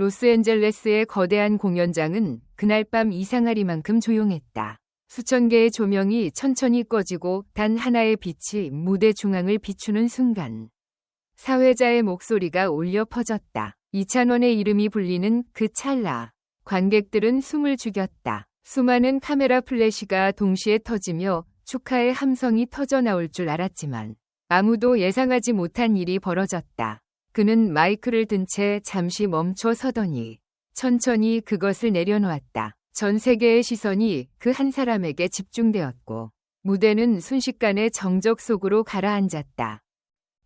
로스앤젤레스의 거대한 공연장은 그날 밤 이상하리만큼 조용했다. 수천 개의 조명이 천천히 꺼지고 단 하나의 빛이 무대 중앙을 비추는 순간 사회자의 목소리가 울려 퍼졌다. 이찬원의 이름이 불리는 그 찰나 관객들은 숨을 죽였다. 수많은 카메라 플래시가 동시에 터지며 축하의 함성이 터져 나올 줄 알았지만 아무도 예상하지 못한 일이 벌어졌다. 그는 마이크를 든 채 잠시 멈춰 서더니 천천히 그것을 내려놓았다. 전 세계의 시선이 그 한 사람에게 집중되었고 무대는 순식간에 정적 속으로 가라앉았다.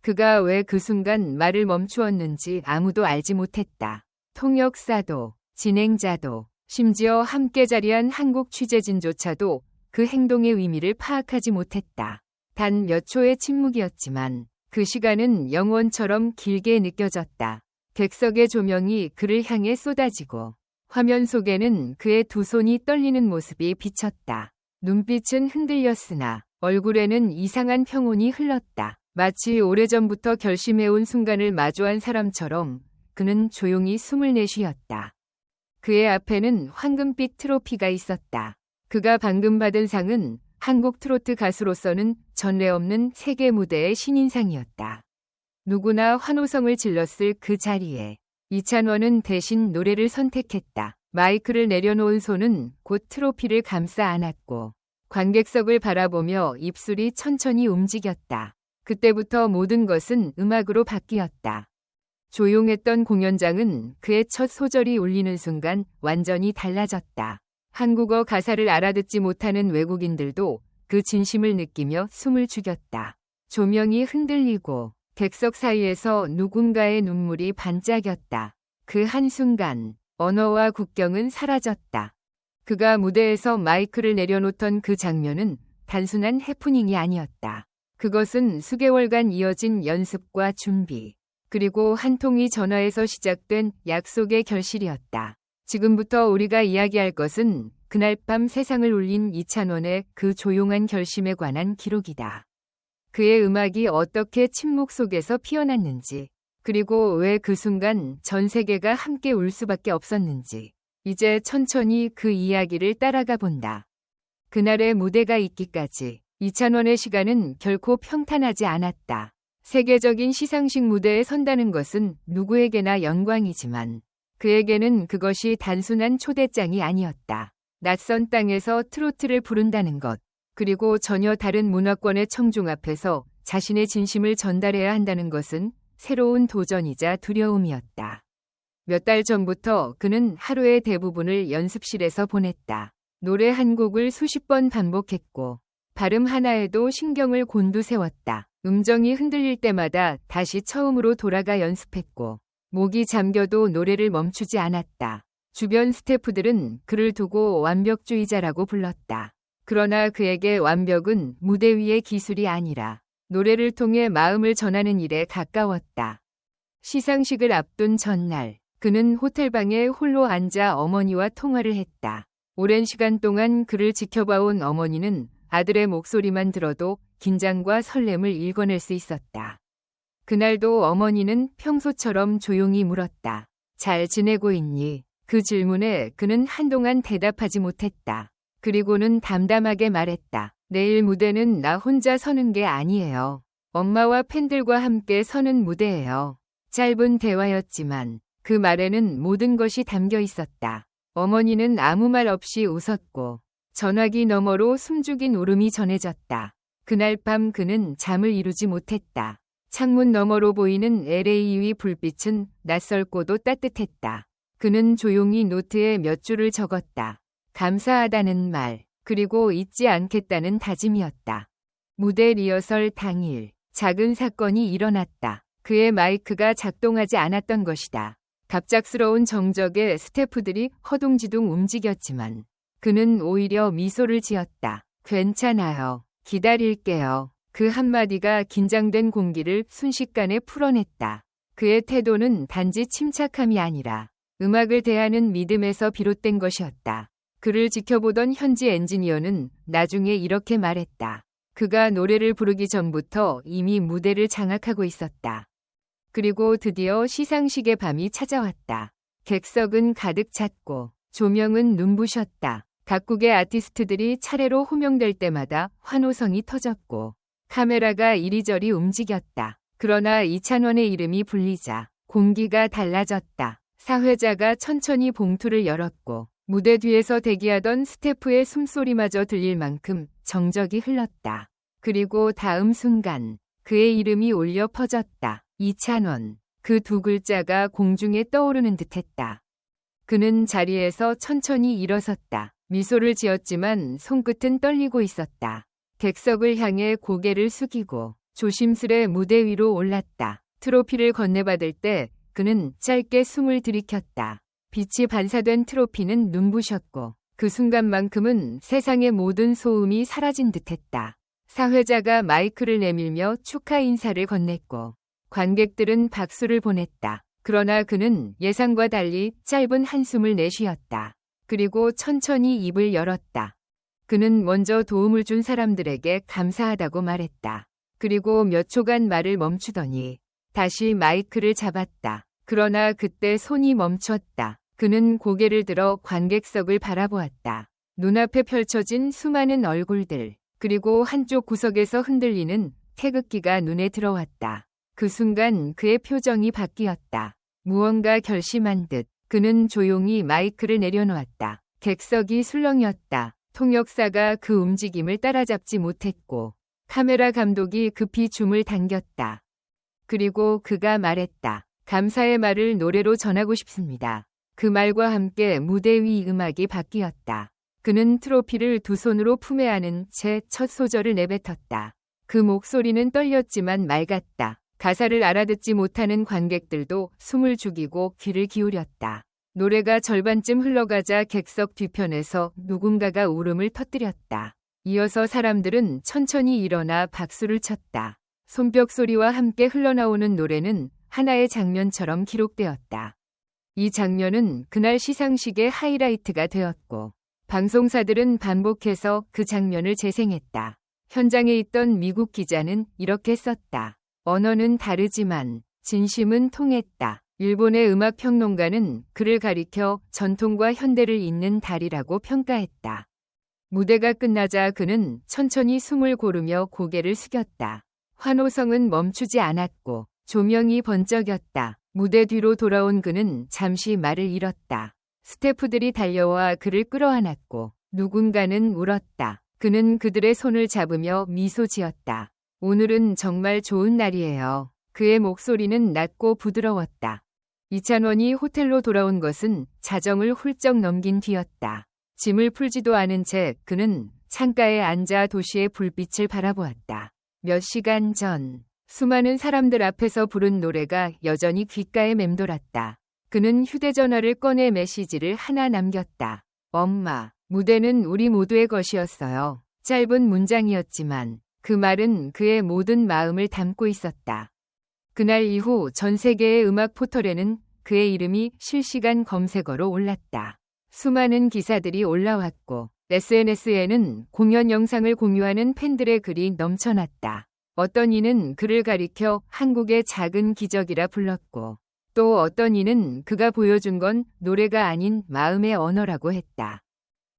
그가 왜 그 순간 말을 멈추었는지 아무도 알지 못했다. 통역사도, 진행자도, 심지어 함께 자리한 한국 취재진조차도 그 행동의 의미를 파악하지 못했다. 단 몇 초의 침묵이었지만 그 시간은 영원처럼 길게 느껴졌다. 객석의 조명이 그를 향해 쏟아지고 화면 속에는 그의 두 손이 떨리는 모습이 비쳤다. 눈빛은 흔들렸으나 얼굴에는 이상한 평온이 흘렀다. 마치 오래전부터 결심해온 순간을 마주한 사람처럼 그는 조용히 숨을 내쉬었다. 그의 앞에는 황금빛 트로피가 있었다. 그가 방금 받은 상은 한국 트로트 가수로서는 전례 없는 세계 무대의 신인상이었다. 누구나 환호성을 질렀을 그 자리에 이찬원은 대신 노래를 선택했다. 마이크를 내려놓은 손은 곧 트로피를 감싸 안았고 관객석을 바라보며 입술이 천천히 움직였다. 그때부터 모든 것은 음악으로 바뀌었다. 조용했던 공연장은 그의 첫 소절이 울리는 순간 완전히 달라졌다. 한국어 가사를 알아듣지 못하는 외국인들도 그 진심을 느끼며 숨을 죽였다. 조명이 흔들리고 객석 사이에서 누군가의 눈물이 반짝였다. 그 한순간 언어와 국경은 사라졌다. 그가 무대에서 마이크를 내려놓던 그 장면은 단순한 해프닝이 아니었다. 그것은 수개월간 이어진 연습과 준비, 그리고 한 통의 전화에서 시작된 약속의 결실이었다. 지금부터 우리가 이야기할 것은 그날 밤 세상을 울린 이찬원의 그 조용한 결심에 관한 기록이다. 그의 음악이 어떻게 침묵 속에서 피어났는지, 그리고 왜 그 순간 전 세계가 함께 울 수밖에 없었는지, 이제 천천히 그 이야기를 따라가 본다. 그날의 무대가 있기까지 이찬원의 시간은 결코 평탄하지 않았다. 세계적인 시상식 무대에 선다는 것은 누구에게나 영광이지만 그에게는 그것이 단순한 초대장이 아니었다. 낯선 땅에서 트로트를 부른다는 것, 그리고 전혀 다른 문화권의 청중 앞에서 자신의 진심을 전달해야 한다는 것은 새로운 도전이자 두려움이었다. 몇 달 전부터 그는 하루의 대부분을 연습실에서 보냈다. 노래 한 곡을 수십 번 반복했고, 발음 하나에도 신경을 곤두세웠다. 음정이 흔들릴 때마다 다시 처음으로 돌아가 연습했고 목이 잠겨도 노래를 멈추지 않았다. 주변 스태프들은 그를 두고 완벽주의자라고 불렀다. 그러나 그에게 완벽은 무대 위의 기술이 아니라 노래를 통해 마음을 전하는 일에 가까웠다. 시상식을 앞둔 전날 그는 호텔방에 홀로 앉아 어머니와 통화를 했다. 오랜 시간 동안 그를 지켜봐온 어머니는 아들의 목소리만 들어도 긴장과 설렘을 읽어낼 수 있었다. 그날도 어머니는 평소처럼 조용히 물었다. 잘 지내고 있니? 그 질문에 그는 한동안 대답하지 못했다. 그리고는 담담하게 말했다. 내일 무대는 나 혼자 서는 게 아니에요. 엄마와 팬들과 함께 서는 무대예요. 짧은 대화였지만 그 말에는 모든 것이 담겨 있었다. 어머니는 아무 말 없이 웃었고 전화기 너머로 숨죽인 울음이 전해졌다. 그날 밤 그는 잠을 이루지 못했다. 창문 너머로 보이는 LA 위 불빛은 낯설고도 따뜻했다. 그는 조용히 노트에 몇 줄을 적었다. 감사하다는 말, 그리고 잊지 않겠다는 다짐이었다. 무대 리허설 당일, 작은 사건이 일어났다. 그의 마이크가 작동하지 않았던 것이다. 갑작스러운 정적에 스태프들이 허둥지둥 움직였지만 그는 오히려 미소를 지었다. 괜찮아요. 기다릴게요. 그 한마디가 긴장된 공기를 순식간에 풀어냈다. 그의 태도는 단지 침착함이 아니라 음악을 대하는 믿음에서 비롯된 것이었다. 그를 지켜보던 현지 엔지니어는 나중에 이렇게 말했다. 그가 노래를 부르기 전부터 이미 무대를 장악하고 있었다. 그리고 드디어 시상식의 밤이 찾아왔다. 객석은 가득 찼고 조명은 눈부셨다. 각국의 아티스트들이 차례로 호명될 때마다 환호성이 터졌고 카메라가 이리저리 움직였다. 그러나 이찬원의 이름이 불리자 공기가 달라졌다. 사회자가 천천히 봉투를 열었고 무대 뒤에서 대기하던 스태프의 숨소리마저 들릴 만큼 정적이 흘렀다. 그리고 다음 순간 그의 이름이 울려 퍼졌다. 이찬원. 그 두 글자가 공중에 떠오르는 듯했다. 그는 자리에서 천천히 일어섰다. 미소를 지었지만 손끝은 떨리고 있었다. 객석을 향해 고개를 숙이고 조심스레 무대 위로 올랐다. 트로피를 건네받을 때 그는 짧게 숨을 들이켰다. 빛이 반사된 트로피는 눈부셨고 그 순간만큼은 세상의 모든 소음이 사라진 듯했다. 사회자가 마이크를 내밀며 축하 인사를 건넸고 관객들은 박수를 보냈다. 그러나 그는 예상과 달리 짧은 한숨을 내쉬었다. 그리고 천천히 입을 열었다. 그는 먼저 도움을 준 사람들에게 감사하다고 말했다. 그리고 몇 초간 말을 멈추더니 다시 마이크를 잡았다. 그러나 그때 손이 멈췄다. 그는 고개를 들어 관객석을 바라보았다. 눈앞에 펼쳐진 수많은 얼굴들, 그리고 한쪽 구석에서 흔들리는 태극기가 눈에 들어왔다. 그 순간 그의 표정이 바뀌었다. 무언가 결심한 듯 그는 조용히 마이크를 내려놓았다. 객석이 술렁이었다. 통역사가 그 움직임을 따라잡지 못했고 카메라 감독이 급히 줌을 당겼다. 그리고 그가 말했다. 감사의 말을 노래로 전하고 싶습니다. 그 말과 함께 무대 위 음악이 바뀌었다. 그는 트로피를 두 손으로 품에 안은 채 첫 소절을 내뱉었다. 그 목소리는 떨렸지만 맑았다. 가사를 알아듣지 못하는 관객들도 숨을 죽이고 귀를 기울였다. 노래가 절반쯤 흘러가자 객석 뒤편에서 누군가가 울음을 터뜨렸다. 이어서 사람들은 천천히 일어나 박수를 쳤다. 손뼉 소리와 함께 흘러나오는 노래는 하나의 장면처럼 기록되었다. 이 장면은 그날 시상식의 하이라이트가 되었고 방송사들은 반복해서 그 장면을 재생했다. 현장에 있던 미국 기자는 이렇게 썼다. 언어는 다르지만 진심은 통했다. 일본의 음악 평론가는 그를 가리켜 전통과 현대를 잇는 달이라고 평가했다. 무대가 끝나자 그는 천천히 숨을 고르며 고개를 숙였다. 환호성은 멈추지 않았고 조명이 번쩍였다. 무대 뒤로 돌아온 그는 잠시 말을 잃었다. 스태프들이 달려와 그를 끌어안았고 누군가는 울었다. 그는 그들의 손을 잡으며 미소 지었다. 오늘은 정말 좋은 날이에요. 그의 목소리는 낮고 부드러웠다. 이찬원이 호텔로 돌아온 것은 자정을 훌쩍 넘긴 뒤였다. 짐을 풀지도 않은 채 그는 창가에 앉아 도시의 불빛을 바라보았다. 몇 시간 전 수많은 사람들 앞에서 부른 노래가 여전히 귓가에 맴돌았다. 그는 휴대전화를 꺼내 메시지를 하나 남겼다. 엄마, 무대는 우리 모두의 것이었어요. 짧은 문장이었지만 그 말은 그의 모든 마음을 담고 있었다. 그날 이후 전 세계의 음악 포털에는 그의 이름이 실시간 검색어로 올랐다. 수많은 기사들이 올라왔고 SNS에는 공연 영상을 공유하는 팬들의 글이 넘쳐났다. 어떤 이는 그를 가리켜 한국의 작은 기적이라 불렀고 또 어떤 이는 그가 보여준 건 노래가 아닌 마음의 언어라고 했다.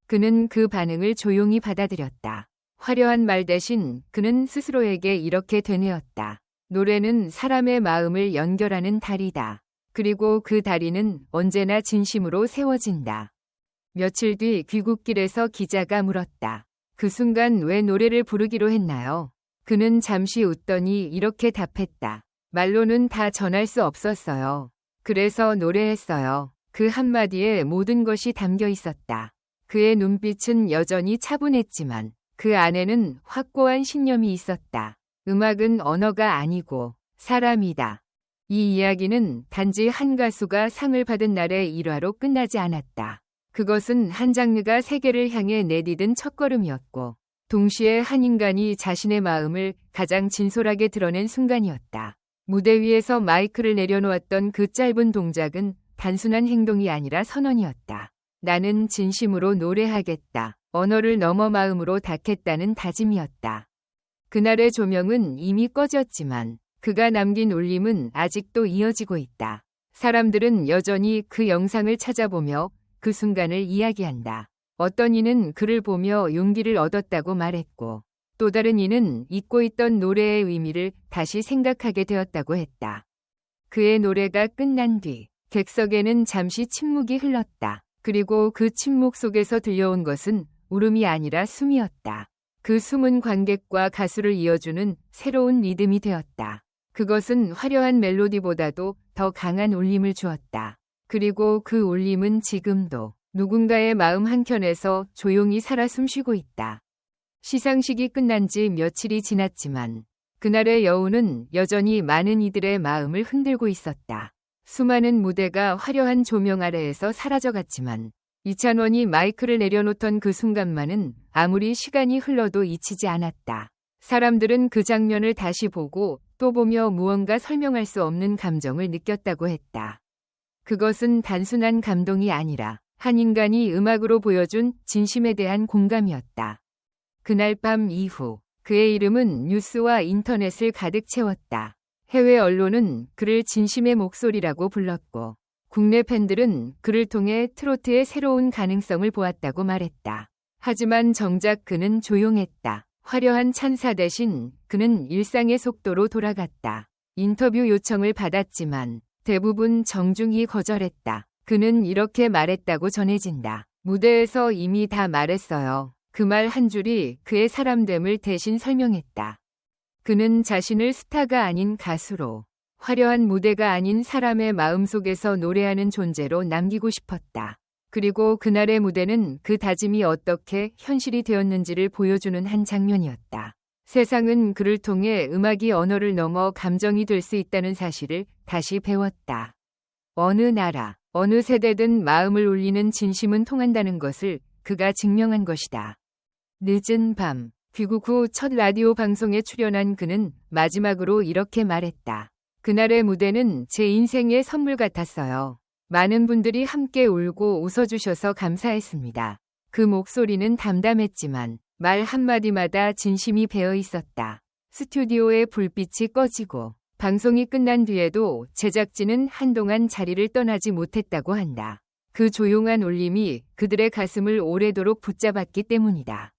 그는 그 반응을 조용히 받아들였다. 화려한 말 대신 그는 스스로에게 이렇게 되뇌었다. 노래는 사람의 마음을 연결하는 다리다. 그리고 그 다리는 언제나 진심으로 세워진다. 며칠 뒤 귀국길에서 기자가 물었다. 그 순간 왜 노래를 부르기로 했나요? 그는 잠시 웃더니 이렇게 답했다. 말로는 다 전할 수 없었어요. 그래서 노래했어요. 그 한마디에 모든 것이 담겨 있었다. 그의 눈빛은 여전히 차분했지만 그 안에는 확고한 신념이 있었다. 음악은 언어가 아니고 사람이다. 이 이야기는 단지 한 가수가 상을 받은 날의 일화로 끝나지 않았다. 그것은 한 장르가 세계를 향해 내디딘 첫걸음이었고, 동시에 한 인간이 자신의 마음을 가장 진솔하게 드러낸 순간이었다. 무대 위에서 마이크를 내려놓았던 그 짧은 동작은 단순한 행동이 아니라 선언이었다. 나는 진심으로 노래하겠다. 언어를 넘어 마음으로 닿겠다는 다짐이었다. 그날의 조명은 이미 꺼졌지만 그가 남긴 울림은 아직도 이어지고 있다. 사람들은 여전히 그 영상을 찾아보며 그 순간을 이야기한다. 어떤 이는 그를 보며 용기를 얻었다고 말했고 또 다른 이는 잊고 있던 노래의 의미를 다시 생각하게 되었다고 했다. 그의 노래가 끝난 뒤 객석에는 잠시 침묵이 흘렀다. 그리고 그 침묵 속에서 들려온 것은 울음이 아니라 숨이었다. 그 숨은 관객과 가수를 이어주는 새로운 리듬이 되었다. 그것은 화려한 멜로디보다도 더 강한 울림을 주었다. 그리고 그 울림은 지금도 누군가의 마음 한켠에서 조용히 살아 숨쉬고 있다. 시상식이 끝난 지 며칠이 지났지만 그날의 여우는 여전히 많은 이들의 마음을 흔들고 있었다. 수많은 무대가 화려한 조명 아래에서 사라져갔지만 이찬원이 마이크를 내려놓던 그 순간만은 아무리 시간이 흘러도 잊히지 않았다. 사람들은 그 장면을 다시 보고 또 보며 무언가 설명할 수 없는 감정을 느꼈다고 했다. 그것은 단순한 감동이 아니라 한 인간이 음악으로 보여준 진심에 대한 공감이었다. 그날 밤 이후 그의 이름은 뉴스와 인터넷을 가득 채웠다. 해외 언론은 그를 진심의 목소리라고 불렀고 국내 팬들은 그를 통해 트로트의 새로운 가능성을 보았다고 말했다. 하지만 정작 그는 조용했다. 화려한 찬사 대신 그는 일상의 속도로 돌아갔다. 인터뷰 요청을 받았지만 대부분 정중히 거절했다. 그는 이렇게 말했다고 전해진다. 무대에서 이미 다 말했어요. 그 말 한 줄이 그의 사람됨을 대신 설명했다. 그는 자신을 스타가 아닌 가수로 화려한 무대가 아닌 사람의 마음속에서 노래하는 존재로 남기고 싶었다. 그리고 그날의 무대는 그 다짐이 어떻게 현실이 되었는지를 보여주는 한 장면이었다. 세상은 그를 통해 음악이 언어를 넘어 감정이 될 수 있다는 사실을 다시 배웠다. 어느 나라, 어느 세대든 마음을 울리는 진심은 통한다는 것을 그가 증명한 것이다. 늦은 밤, 귀국 후 첫 라디오 방송에 출연한 그는 마지막으로 이렇게 말했다. 그날의 무대는 제 인생의 선물 같았어요. 많은 분들이 함께 울고 웃어주셔서 감사했습니다. 그 목소리는 담담했지만 말 한마디마다 진심이 배어 있었다. 스튜디오의 불빛이 꺼지고 방송이 끝난 뒤에도 제작진은 한동안 자리를 떠나지 못했다고 한다. 그 조용한 울림이 그들의 가슴을 오래도록 붙잡았기 때문이다.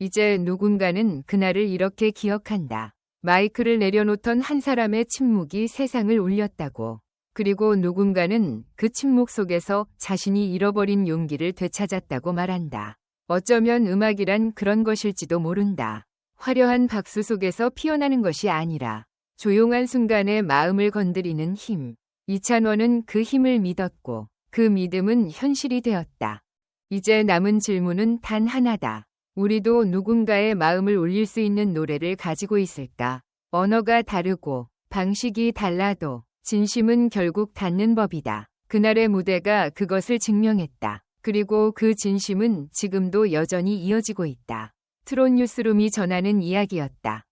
이제 누군가는 그날을 이렇게 기억한다. 마이크를 내려놓던 한 사람의 침묵이 세상을 울렸다고. 그리고 누군가는 그 침묵 속에서 자신이 잃어버린 용기를 되찾았다고 말한다. 어쩌면 음악이란 그런 것일지도 모른다. 화려한 박수 속에서 피어나는 것이 아니라 조용한 순간에 마음을 건드리는 힘. 이찬원은 그 힘을 믿었고 그 믿음은 현실이 되었다. 이제 남은 질문은 단 하나다. 우리도 누군가의 마음을 울릴 수 있는 노래를 가지고 있을까? 언어가 다르고 방식이 달라도 진심은 결국 닿는 법이다. 그날의 무대가 그것을 증명했다. 그리고 그 진심은 지금도 여전히 이어지고 있다. 트론 뉴스룸이 전하는 이야기였다.